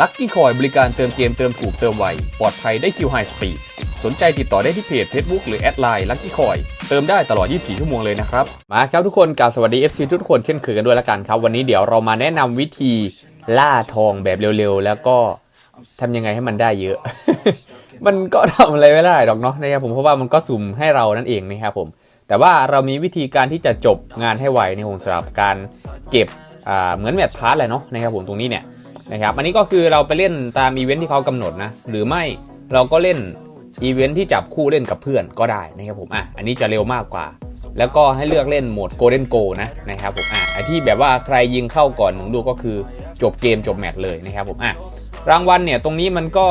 ลัคกี้คอยบริการเติมเกมเติมถูกเติมไว ปลอดภัยได้คิวไฮสปีดสนใจติดต่อได้ที่เพจ Facebook หรือแอดไลน์ลัคกี้คอยเติมได้ตลอด 24 ชั่วโมงเลยนะครับ มาครับทุกคนกล่าวสวัสดี FC ทุกคนเช่นเคยกันด้วยละกันครับ วันนี้เดี๋ยวเรามาแนะนำวิธีล่าทองแบบเร็วๆ แล้วก็ทำยังไงให้มันได้เยอะ มันก็ทำอะไรไม่ได้หรอกเนาะนะครับผมเพราะว่ามันก็สุ่มให้เรานั่นเองนะครับผม แต่ว่าเรามีวิธีการที่จะจบงานให้ไวในผมสำหรับการเก็บเหมือนแมตช์พาร์ทแหละเนาะนะครับผมตรงนี้เนี่ย นะครับอันนี้ก็คือเราไปเล่นตามอีเวนท์ที่เขากำหนดนะหรือไม่เราก็เล่นอีเวนท์ที่จับคู่เล่นกับเพื่อนก็ได้นะครับผมอะอันนี้จะเร็วมากกว่า แล้วก็ให้เลือกเล่นโหมด Golden Go นะนะครับผมอะไอที่แบบว่าใครยิงเข้าก่อนหนึ่งลูกก็คือจบเกมจบแมตช์เลยนะครับผมอะรางวัลเนี่ยตรงนี้มันก็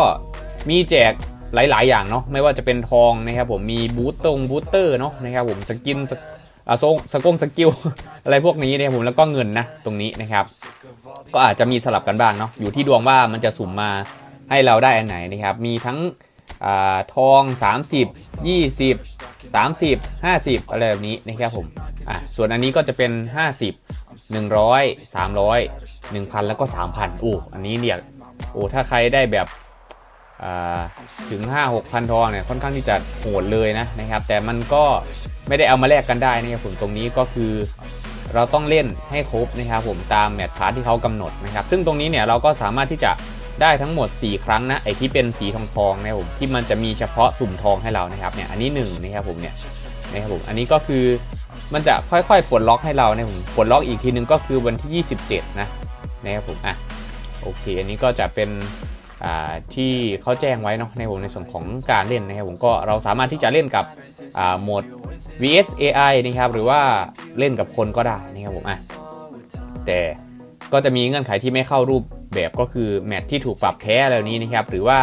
มีแจกหลาย ๆ อย่างเนาะไม่ว่าจะเป็นทองนะครับผมมีบูตตงบูตเตอร์เนาะนะครับผมสกินส กอ่าสงสกงสกิลอะไรพวกนี้นะครับผมแล้วก็เงินนะตรงนี้นะครับ ก็อาจจะมีสลับกันบ้างเนาะอยู่ที่ดวงว่ามันจะสุ่มมาให้เราได้อันไหนนะครับมีทั้งอาทอง 30 20 30 50 อะไรแบบนี้นะครับผมอะส่วนอันนี้ก็จะเป็น 50 100 300 1,000 แล้วก็ 3,000โอ้อันนี้เนี่ยโอ้ถ้าใครได้แบบ ถึง 5 6พันทองเนี่ยค่อนข้างที่จะโหดเลยนะนะครับ แต่มันก็ไม่ได้เอามาแลกกันได้นะครับผมตรงนี้ก็คือ เราต้องเล่นให้ครบนะครับผมตามแมตช์พาร์ทที่เขากำหนดนะครับ ซึ่งตรงนี้เนี่ยเราก็สามารถที่จะได้ทั้งหมด 4 ครั้งนะไอที่เป็นสีทองทองนะครับผมที่มันจะมีเฉพาะสุ่มทองให้เรานะครับเนี่ยอันนี้1นะครับผมเนี่ยนะครับผมอันนี้ก็คือมันจะค่อยๆปลดล็อกให้เรานะครับผมปลดล็อกอีกทีนึงก็คือวันที่ 27 นะนะครับผมอะโอเค อันนี้ก็จะเป็น ที่เขาแจ้งไว้เนาะในผมในส่วนของการเล่นนะครับผมก็เราสามารถที่จะเล่นกับโหมด vs AI นะครับหรือว่าเล่นกับคนก็ได้นะครับผมอะแต่ก็จะมีเงื่อนไขที่ไม่เข้ารูปแบบก็คือแมตที่ถูกปรับแพ้อะไรแบบนี้นะครับหรือว่า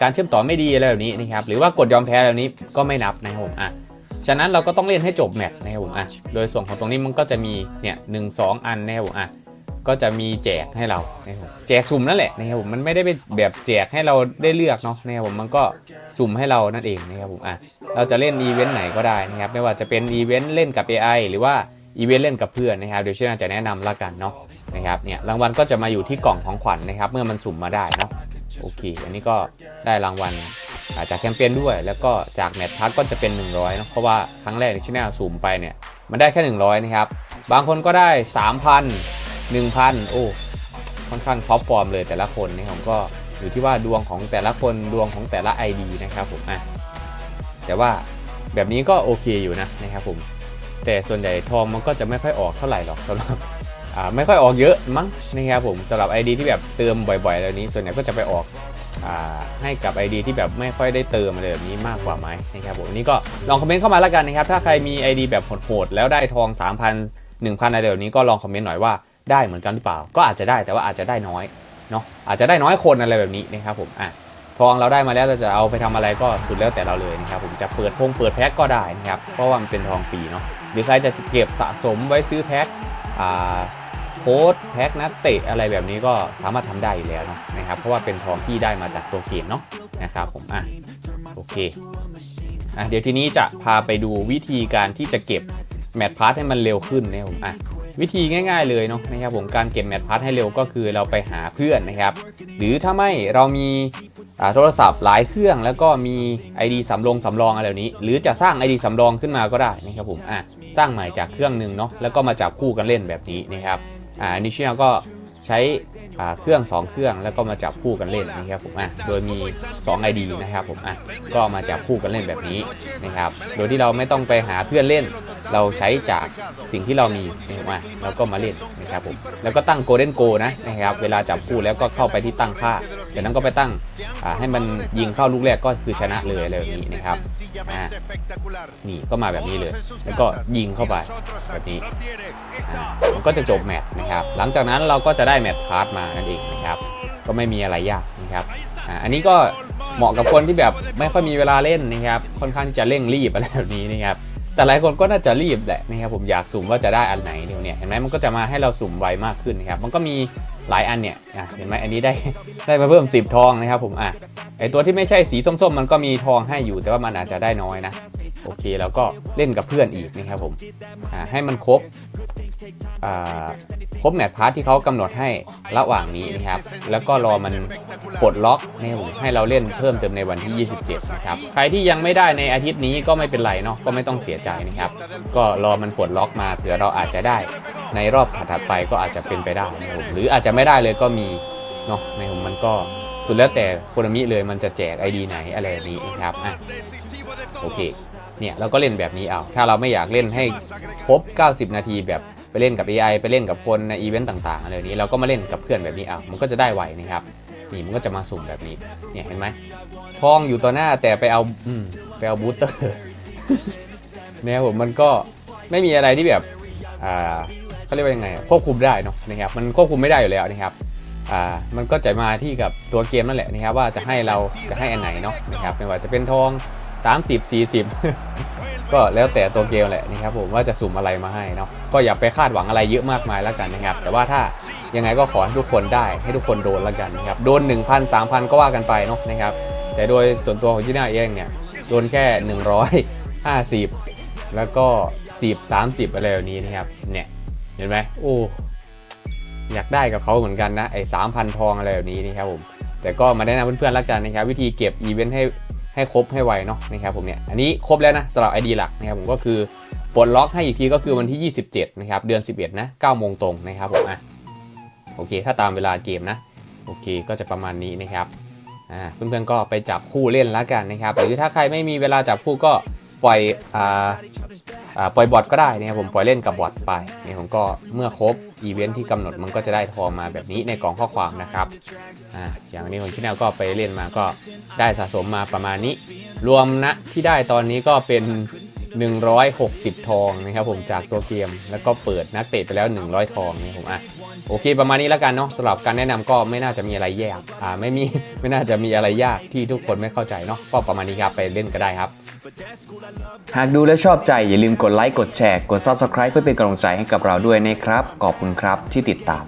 การเชื่อมต่อไม่ดีอะไรแบบนี้นะครับหรือว่ากดยอมแพ้อะไรแบบนี้ก็ไม่นับนะครับผมอะฉะนั้นเราก็ต้องเล่นให้จบแมตช์นะครับผมอะโดยส่วนของตรงนี้มันก็จะมีเนี่ยหนึ่งสองอันนะครับผมอะ ก็จะมีแจกให้เรานะครับแจกสุ่มนั่นแหละนะครับผมมันไม่ได้เป็นแบบแจกให้เราได้เลือกเนาะนะครับผมมันก็สุ่มให้เรานั่นเองนะครับผมอะเราจะเล่นอีเวนต์ไหนก็ได้นะครับไม่ว่าจะเป็นอีเวนต์เล่นกับ AI หรือว่าอีเวนต์เล่นกับเพื่อนนะครับเดี๋ยวเชื่อจะแนะนำละกันเนาะนะครับเนี่ยรางวัลก็จะมาอยู่ที่กล่องของขวัญนะครับ เมื่อมันสุ่มมาได้เนาะโอเค อันนี้ก็ได้รางวัลจากแคมเปญด้วย แล้วก็จากแมตช์พัทก็จะเป็น 100เนาะเพราะว่าครั้งแรกที่แนลสุ่มไปเนี่ยมันได้แค่ 100 นะครับ บางคนก็ได้ 3,000 1,000 โอ้ค่อนข้างท็อปฟอร์มเลยแต่ละคนนี่ผมก็อยู่ที่ว่าดวงของแต่ละคนดวงของแต่ละ ID นะครับผมอะแต่ว่าแบบนี้ก็โอเคอยู่นะนะครับผม แต่ส่วนใหญ่ทองมันก็จะไม่ค่อยออกเท่าไหร่หรอกสำหรับอ่าไม่ค่อยออกเยอะมั้งนะครับผมสำหรับ ID ที่แบบเติมบ่อยๆแล้วนี้ ส่วนใหญ่ก็จะไปออกอ่าให้กับ ID ที่แบบไม่ค่อยได้เติมอะไรแบบนี้มากกว่าไหมนะครับผมอันนี้ก็ลองคอมเมนต์เข้ามาแล้วกันนะครับถ้าใครมี ID แบบโหดๆแล้วได้ทอง 3,000 1,000อะไรแบบนี้ก็ลองคอมเมนต์หน่อยว่า ได้เหมือนกันหรือเปล่า ก็อาจจะได้แต่ว่าอาจจะได้น้อยเนาะอาจจะได้น้อยคนอะไรแบบนี้นะครับผมอะทองเราได้มาแล้วเราจะเอาไปทำอะไรก็สุดแล้วแต่เราเลยนะครับผมจะเปิดพงเปิดแพ็กก็ได้นะครับเพราะว่ามันเป็นทองฟรีเนาะหรือใครจะเก็บสะสมไว้ซื้อแพ็กอ่าโค้ดแพ็กนักเตะอะไรแบบนี้ก็สามารถทำได้อยู่แล้วเนาะนะครับเพราะว่าเป็นทองที่ได้มาจากตัวเกมเนาะนะครับผมอะโอเคอะเดี๋ยวทีนี้จะพาไปดูวิธีการที่จะเก็บแมตช์พาร์ทให้มันเร็วขึ้นนะครับผมอะ วิธีง่าย ๆ เลยเนาะนะครับผมการเก็บแมตช์พาร์ทให้เร็วก็คือเราไปหาเพื่อนนะครับ หรือถ้าไม่เรามีโทรศัพท์หลายเครื่องแล้วก็มี ID สำรองสำรองอะไรแบบนี้ หรือจะสร้าง ID สำรองขึ้นมาก็ได้นะครับผมอะสร้างใหม่จากเครื่องหนึ่งเนาะแล้วก็มาจับคู่กันเล่นแบบนี้นะครับอ่านนี้เชียก็ใช้เครื่อง 2 เครื่องแล้วก็มาจับคู่กันเล่นนะครับผมอะโดยมี 2 ID นะครับผมอะก็มาจับคู่กันเล่นแบบนี้นะครับ โดยที่เราไม่ต้องไปหาเพื่อนเล่น เราใช้จากสิ่งที่เรามีนะครับอะเราก็มาเล่นนะครับผมแล้วก็ตั้ง Golden Go นะนะครับเวลาจับคู่แล้วก็เข้าไปที่ตั้งค่าจากนั้นก็ไปตั้งให้มันยิงเข้าลูกแรกก็คือชนะเลยอะไรแบบนี้นะครับนี่ก็มาแบบนี้เลย แล้วก็ยิงเข้าไปแบบนี้มันก็จะจบแมตช์นะครับ หลังจากนั้นเราก็จะได้แมตช์พาร์ทมานั่นเองนะครับ ก็ไม่มีอะไรยากนะครับอันนี้ก็เหมาะกับคนที่แบบไม่ค่อยมีเวลาเล่นนะครับ ค่อนข้างที่จะเร่งรีบอะไรแบบนี้นะครับ แต่หลายคนก็น่าจะรีบแหละนะครับผมอยากสุ่มว่าจะได้อันไหนเดี๋ยวเนี่ยเห็นไหมมันก็จะมาให้เราสุ่มไวมากขึ้นนะครับมันก็มีหลายอันเนี่ยอะเห็นไหมอันนี้ได้ได้มาเพิ่ม 10 ทองนะครับผมอะไอตัวที่ไม่ใช่สีส้มๆ มันก็มีทองให้อยู่แต่ว่ามันอาจจะได้น้อยนะ โอเคแล้วก็เล่นกับเพื่อนอีกนะครับผมให้มันครบครบแมตช์พาร์ทที่เขากำหนดให้ระหว่างนี้นะครับ แล้วก็รอมันปลดล็อกนะครับผมให้เราเล่นเพิ่มเติมในวันที่ 27 นะครับ ใครที่ยังไม่ได้ในอาทิตย์นี้ก็ไม่เป็นไรเนาะก็ไม่ต้องเสียใจนะครับ ก็รอมันปลดล็อกมาเผื่อเราอาจจะได้ ในรอบถัดไปก็อาจจะเป็นไปได้นะครับผมหรืออาจจะไม่ได้เลยก็มีเนาะในผมมันก็สุดแล้วแต่โคนมิเลยมันจะแจก ID ไหนอะไรนี้นะครับอะโอเค เนี่ยเราก็เล่นแบบนี้เอาถ้าเราไม่อยากเล่นให้ครบ 90 นาทีแบบไปเล่นกับ AI ไปเล่นกับคนในอีเวนต์ต่างๆอะไรนี้เราก็มาเล่นกับเพื่อนแบบนี้เอามันก็จะได้ไวนะครับนี่มันก็จะมาสุ่มแบบนี้เนี่ยเห็นไหมทองอยู่ต่อหน้าแต่ไปเอาอืมไปเอาบูสเตอร์เนี่ยผมมันก็ไม่มีอะไรที่แบบอ่าเขาเรียกว่ายังไงควบคุมได้เนาะนะครับมันควบคุมไม่ได้อยู่แล้วนะครับอ่ามันก็จะมาที่กับตัวเกมนั่นแหละนะครับว่าจะให้เราจะให้อันไหนเนาะนะครับไม่ว่าจะเป็นทอง 30 40 ก็แล้วแต่ตัวเกมแหละนะครับผมว่าจะสุ่มอะไรมาให้เนาะก็อย่าไปคาดหวังอะไรเยอะมากมายแล้วกันนะครับ แต่ว่าถ้ายังไงก็ขอให้ทุกคนได้ให้ทุกคนโดนแล้วกันนะครับโดน 1,000 3,000 ก็ว่ากันไปเนาะนะครับ แต่โดยส่วนตัวของจีน่าเองเนี่ยโดนแค่ 150 แล้วก็10 30 อะไรแบบนี้นะครับเนี่ยเห็นไหมโอ้อยากได้กับเขาเหมือนกันนะไอ้สามพันทองอะไรแบบนี้นะครับผมแต่ก็มาแนะนำเพื่อนๆแล้วกันนะครับ วิธีเก็บอีเวนต์ให้ ให้ครบให้ไวเนาะนะครับผมเนี่ยอันนี้ครบแล้วนะสำหรับ ID หลักนะครับผมก็คือปลดล็อกให้อีกทีก็คือวันที่ 27 นะครับ เดือน 11 นะ9โมงตรงนะครับผมอะโอเค ถ้าตามเวลาเกมนะ โอเคก็จะประมาณนี้นะครับอ่าเพื่อนๆก็ไปจับคู่เล่นแล้วกันนะครับ หรือถ้าใครไม่มีเวลาจับคู่ก็ปล่อยอ่าอ่า ปล่อยบอทก็ได้นะครับผมปล่อยเล่นกับบอทไปนี่ผมก็เมื่อครบอีเวนท์ที่กำหนดมันก็จะได้ทองมาแบบนี้ในกล่องข้อความนะครับอ่าอย่างนี้ผมที่แนวก็ไปเล่นมาก็ได้สะสมมาประมาณนี้ รวมนะที่ได้ตอนนี้ก็เป็น 160 ทองนะครับผมจากตัวเกม แล้วก็เปิดนักเตะไปแล้ว 100 ทองนี่ผมอะ โอเคประมาณนี้แล้วกันเนาะสำหรับการแนะนำก็ไม่น่าจะมีอะไรแยกอ่าไม่มีไม่น่าจะมีอะไรยากที่ทุกคนไม่เข้าใจเนาะก็ประมาณนี้ครับไปเล่นก็ได้ครับ หากดูและชอบใจอย่าลืมกดไลค์กดแชร์กด Subscribe เพื่อเป็นกำลังใจให้กับเราด้วยนะครับขอบคุณครับที่ติดตาม